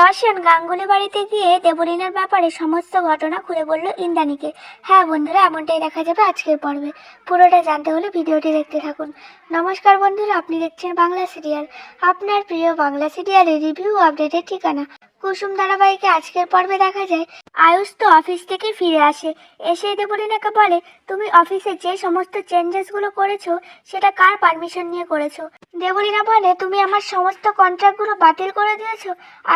রশন গাঙ্গুলি বাড়িতে গিয়ে দেবলীনার ব্যাপারে সমস্ত ঘটনা খুলে বলল ইন্দ্রাণীকে। হ্যাঁ বন্ধুরা, এমনটাই দেখা যাবে আজকের পর্বে। পুরোটা জানতে হলে ভিডিওটি দেখতে থাকুন। নমস্কার বন্ধুরা, আপনি দেখছেন বাংলা সিরিয়াল। আপনার প্রিয় বাংলা সিরিয়ালের রিভিউ আপডেটের ঠিকানা। কুসুম ধারাবাহিকে আজকের পর্বে দেখা যায়, আয়ুষ তো অফিস থেকে ফিরে আসে। এসে দেবলীনাকে বলে, তুমি অফিসে যে সমস্ত চেঞ্জেসগুলো করেছ, সেটা কার পারমিশন নিয়ে করেছ? দেবলীনা বলে, তুমি আমার সমস্ত কন্ট্রাক্টগুলো বাতিল করে দিয়েছ?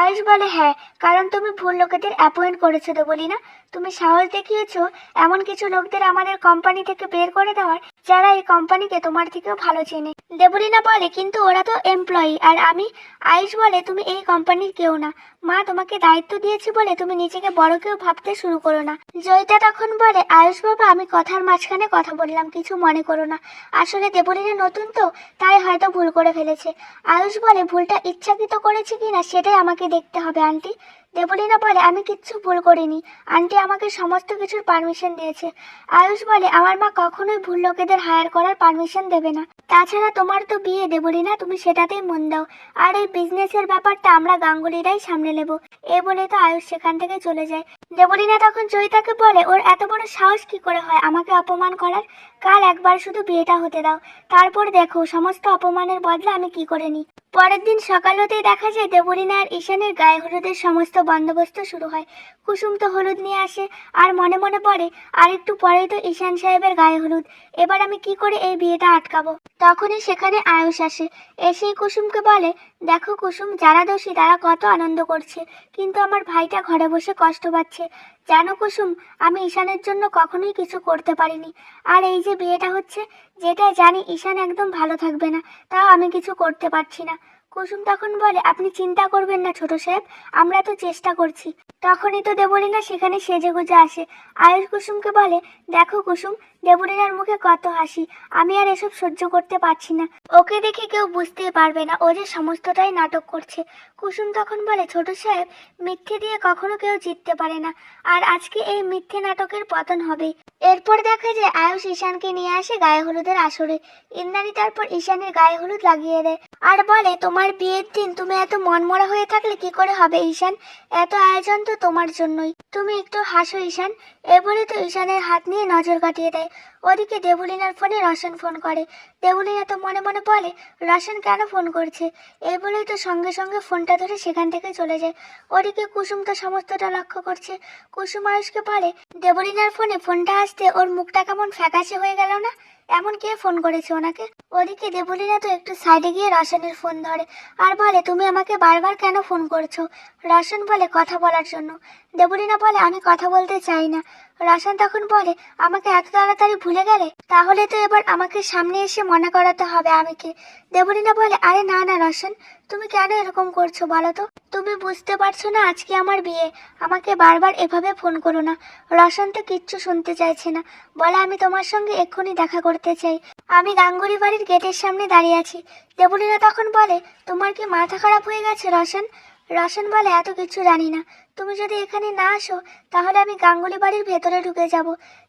আয়ুষ বলে হ্যাঁ কারণ তুমি ভুল লোকেদের অ্যাপয়েন্ট করেছ দেবলীনা তুমি সাহস দেখিয়েছো এমন কিছু লোকদের আমাদের কোম্পানি থেকে বের করে দেওয়ার, যারা এই কোম্পানিকে তোমার থেকেও ভালো চেনে। দেবলীনা বলে, কিন্তু ওরা তো এমপ্লয়ি আর আমি আয়ুষ বলে, তুমি এই কোম্পানির কেউ না। মা তোমাকে দায়িত্ব দিয়েছি বলে তুমি নিজেকে বড় কেউ ভাবতে শুরু করো না। জয়িতা তখন বলে, আয়ুষ বাবা, আমি কথার মাঝখানে কথা বললাম, কিছু মনে করো না। আসলে দেবলীনা নতুন তো, তাই হয়তো ভুল করে ফেলেছে। আয়ুষ বলে, ভুলটা ইচ্ছাকৃত করেছে কিনা, সেটাই আমাকে দেখতে হবে, আন্টি। দেবলীনা বলে, আমি কিচ্ছু ভুল করিনি। আন্টি আমাকে সমস্ত কিছুর পারমিশন দিয়েছে। আয়ুষ বলে, আমার মা কখনোই ভুল লোকেদের হায়ার করার পারমিশন দেবে না। তাছাড়া তোমার তো বিয়ে, দেবলীনা, তুমি সেটাতেই মন দাও। আর এই বিজনেসের ব্যাপারটা আমরা গাঙ্গুলিরাই সামনে নেব। এ বলে তো আয়ুষ সেখান থেকে চলে যায়। দেবলীনা তখন জয়িতাকে বলে, ওর এত বড় সাহস কি করে হয়? আমাকে অপমান করার? কাল একবার শুধু বিয়েটা হতে দাও। তারপর দেখো, সমস্ত অপমানের বদলে আমি কি করে নিই? পরের দিন সকাল হতেই দেখা যায় দেবলীনা আর ঈশানের গায়ে হলুদের সমস্ত বন্দোবস্ত শুরু হয়। কুসুম তো হলুদ নিয়ে আসে, আর মনে মনে পড়ে, আর একটু পরেই তো ঈশান সাহেবের গায়ে হলুদ। এবার আমি কি করে এই বিয়েটা আটকাবো? তখনই সেখানে আয়ুষ আসে। এসেই কুসুমকে বলে, দেখো কুসুম, যারা দোষী তারা কত আনন্দ করছে। কিন্তু আমার ভাইটা ঘরে বসে কষ্ট পাচ্ছে। জানো কুসুম, আমি ঈশানের জন্য কখনোই কিছু করতে পারিনি। আর এই যে বিয়েটা হচ্ছে যেটা জানি ঈশান একদম ভালো থাকবে না, তাও আমি কিছু করতে পারছি না। কুসুম তখন বলে, আপনি চিন্তা করবেন না ছোট সাহেব, আমরা তো চেষ্টা করছি। তখনই তো দেবলীনা সেখানে সেজে গুজে আসে। আয়ুষ কুসুমকে বলে, দেখো কুসুম, দেবলীনার মুখে কত হাসি, আমি আর এসব সহ্য করতে পারছি না। ওকে দেখে কেউ বুঝতেই পারবে না, ও যে সমস্তটাই নাটক করছে। কুসুম তখন বলে, ছোট সাহেব, মিথ্যে দিয়ে কখনো কেউ জিততে পারে না, আর আজকে এই মিথ্যে নাটকের পতন হবেই। এরপর দেখা যায় আয়ুষ ঈশানকে নিয়ে আসে গায়ে হলুদের আসরে। ইন্দ্রাণী তারপর ঈশানের গায়ে হলুদ লাগিয়ে দেয়। আর বলে, তোমার বিয়ের দিন, তুমি এত মনমরা হয়ে থাকলে কি করে হবে ঈশান? এত আয়োজন তো তোমার জন্যই। তুমি একটু হাসো ঈশান। এ বলে তো ঈশানের হাত নিয়ে নজর কাটিয়ে দেয়। ওদিকে দেবুলিনার ফোনে রশন ফোন করে। দেবুলিনা তো মনে মনে বলে, রশন কেন ফোন করছে? এই বলেই তো সঙ্গে সঙ্গে ফোনটা ধরে সেখান থেকে চলে যায়। ওদিকে কুসুম তো সমস্তটা লক্ষ্য করছে। কুসুম আয়ুষকে বলে, দেবলিনার ফোনে ফোনটা আসতে ওর মুখটা কেমন ফ্যাকাশে হয়ে গেল না? এমন কে ফোন করেছে ওনাকে? ওদিকে দেবলীনা তো একটু সাইডে গিয়ে রাশানের ফোন ধরে। আর বলে, তুমি আমাকে বারবার কেন ফোন করছ? রাশান বলে, কথা বলার জন্য। দেবলীনা বলে, আমি কথা বলতে চাই না। রাশান তখন বলে, আমাকে এত তাড়াতাড়ি ভুলে গেলে? তাহলে তো এবার আমাকে সামনে এসে মনে করাতে হবে আমাকে। দেবলীনা বলে, আরে না না রশন তুমি কেন এরকম করছ বলো তো? তুমি বুঝতে পারছ না আজকে আমার বিয়ে। আমাকে বারবার এভাবে ফোন করো না। রশন তো কিচ্ছু শুনতে চাইছে না। বলে, আমি তোমার সঙ্গে এক্ষুনি দেখা করতে চাই। আমি গাঙ্গুলি বাড়ির গেটের সামনে দাঁড়িয়ে আছি। দেবলীনা তখন বলে, তোমার কি মাথা খারাপ হয়ে গেছে রশন? রশন বলে, এত কিছু জানি না। তুমি যদি এখানে না আসো, তাহলে আমি গাঙ্গুলি বাড়ির ভেতরে ঢুকে যাব।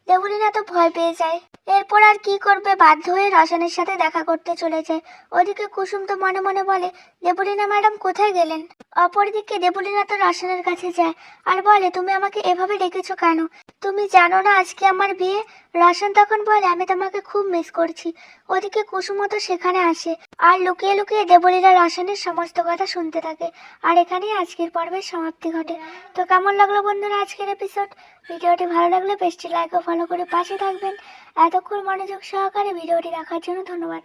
দেবলীনা তো ভয় পেয়ে যায়। এরপর আর কি করবে? বাধ্য হয়ে রশনের সাথে দেখা করতে চলে যায় ওদিকে কুসুম তো মনে মনে বলে, দেবলীনা ম্যাডাম কোথায় গেলেন? অপরদিকে দেবলীনা তো রশনের কাছে যায়। আর বলে, তুমি আমাকে এভাবে ডেকেছো কেন? তুমি জানো না আজকে আমার বিয়ে? রশন তখন বলে, আমি তোমাকে খুব মিস করছি। ওদিকে কুসুমও তো সেখানে আসে। আর লুকিয়ে লুকিয়ে দেবলীনা রশনের সমস্ত কথা শুনতে থাকে। আর এখানেই আজকের পর্বের সমাপ্তি ঘটে। তো কেমন লাগল বন্ধুরা আজকের এপিসোড ভিডিওটি ভালো লাগলে পেজটি লাইক ও ফলো করে পাশে থাকবেন। এতক্ষণ মনোযোগ সহকারে ভিডিওটি দেখার জন্য ধন্যবাদ।